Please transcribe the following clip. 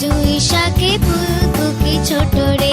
জুই শাকে ফুলকুকি ছোট রে